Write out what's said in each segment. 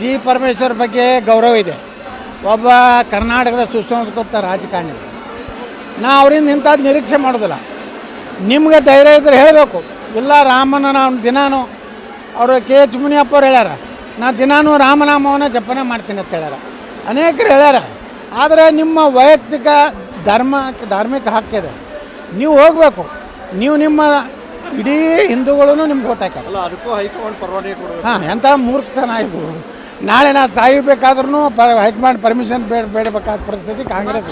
G Parameshwar ಬಗ್ಗೆ ಗೌರವ ಇದೆ. ಒಬ್ಬ ಕರ್ನಾಟಕದ ಸುಸಂಸ್ಕೃತ ರಾಜಕಾರಣಿ. ನಾ ಅವರಿಂದ ಇಂಥದ್ದು ನಿರೀಕ್ಷೆ ಮಾಡೋದಿಲ್ಲ. ನಿಮ್ಗೆ ಧೈರ್ಯ ಇದ್ರೆ ಹೇಳಬೇಕು. ಇಲ್ಲ ರಾಮನ ನಾನು ದಿನಾನು ಅವರು ಕೆ ಎಚ್ ಮುನಿಯಪ್ಪ ಅವ್ರು ಹೇಳ್ಯಾರ ನಾ ದಿನಾನು ರಾಮನಾಮವನ್ನು ಜಪನೆ ಮಾಡ್ತೀನಿ ಅಂತ ಹೇಳ್ಯಾರ. ಅನೇಕರು ಹೇಳ್ಯಾರ ಆದರೆ ನಿಮ್ಮ ವೈಯಕ್ತಿಕ ಧರ್ಮ ಧಾರ್ಮಿಕ ಹಕ್ಕಿದೆ ನೀವು ಹೋಗಬೇಕು. ನೀವು ನಿಮ್ಮ ಇಡೀ ಹಿಂದೂಗಳೂ ನಿಮ್ಗೆ ಓಟ್ ಹಾಕ್ಯಾರ. ಅಲ್ಲ ಅದಕ್ಕೂ ಹೈಕಮಾಂಡ್ ಪರವಾನಗಿ ಕೊಡಬೇಕು. ಹಾಂ ಎಂಥ ಮೂರ್ಖತನ ಇದು. ನಾಳೆ ನಾ ಸಾಯಬೇಕಾದ್ರೂ ಪ ಹೈಕಮಾಂಡ್ ಪರ್ಮಿಷನ್ ಬೇಡ ಬೇಡಬೇಕಾದ ಪರಿಸ್ಥಿತಿ ಕಾಂಗ್ರೆಸ್.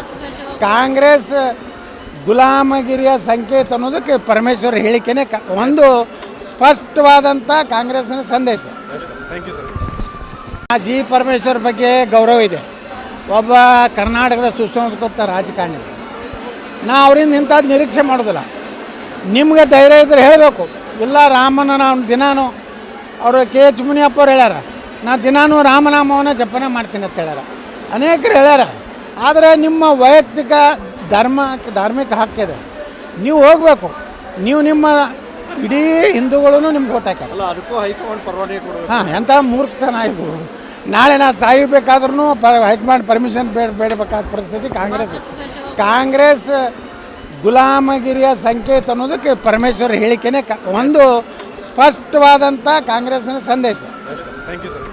ಕಾಂಗ್ರೆಸ್ ಗುಲಾಮಗಿರಿಯ ಸಂಕೇತ ಅನ್ನೋದಕ್ಕೆ ಪರಮೇಶ್ವರ್ ಹೇಳಿಕೆನೇ ಕ ಒಂದು ಸ್ಪಷ್ಟವಾದಂಥ ಕಾಂಗ್ರೆಸ್ನ ಸಂದೇಶ. ಆ ಜಿ ಪರಮೇಶ್ವರ್ ಬಗ್ಗೆ ಗೌರವ ಇದೆ. ಒಬ್ಬ ಕರ್ನಾಟಕದ ಸುಸಂಸ್ಕೃತ ರಾಜಕಾರಣಿ. ನಾ ಅವರಿಂದ ಇಂಥದ್ದು ನಿರೀಕ್ಷೆ ಮಾಡೋದಿಲ್ಲ. ನಿಮ್ಗೆ ಧೈರ್ಯ ಇದ್ರೆ ಹೇಳಬೇಕು. ಇಲ್ಲ ರಾಮನ ನಾನು ದಿನಾನು ಅವರು ಕೆ ಎಚ್ ಮುನಿಯಪ್ಪ ಅವ್ರು ಹೇಳ್ಯಾರ ನಾ ದಿನಾನು ರಾಮನಾಮವನ್ನು ಜಪನೆ ಮಾಡ್ತೀನಿ ಅಂತ ಹೇಳ್ಯಾರ. ಅನೇಕರು ಹೇಳ್ಯಾರ ಆದರೆ ನಿಮ್ಮ ವೈಯಕ್ತಿಕ ಧರ್ಮ ಧಾರ್ಮಿಕ ಹಕ್ಕಿದೆ ನೀವು ಹೋಗಬೇಕು ನೀವು ನಿಮ್ಮ ಇಡೀ ಹಿಂದೂಗಳೂ ನಿಮ್ಗೆ ಓಟ್ ಹಾಕ್ಯಾರ. ಅಲ್ಲ ಅದಕ್ಕೂ ಹೈಕಮಾಂಡ್ ಪರವಾನಗಿ ಕೊಡಬೇಕು. ಹಾಂ ಎಂಥ ಮೂರ್ಖತನ ಇದು. ನಾಳೆ ನಾ ಸಾಯಬೇಕಾದ್ರೂ ಪ ಹೈಕಮಾಂಡ್ ಪರ್ಮಿಷನ್ ಬೇಡ ಬೇಡಬೇಕಾದ ಪರಿಸ್ಥಿತಿ ಕಾಂಗ್ರೆಸ್. ಕಾಂಗ್ರೆಸ್ ಗುಲಾಮಗಿರಿಯ ಸಂಕೇತ ಅನ್ನೋದಕ್ಕೆ ಪರಮೇಶ್ವರ್ ಹೇಳಿಕೆನೇ ಕ ಒಂದು ಸ್ಪಷ್ಟವಾದಂಥ ಕಾಂಗ್ರೆಸ್ನ ಸಂದೇಶ. Thank you sir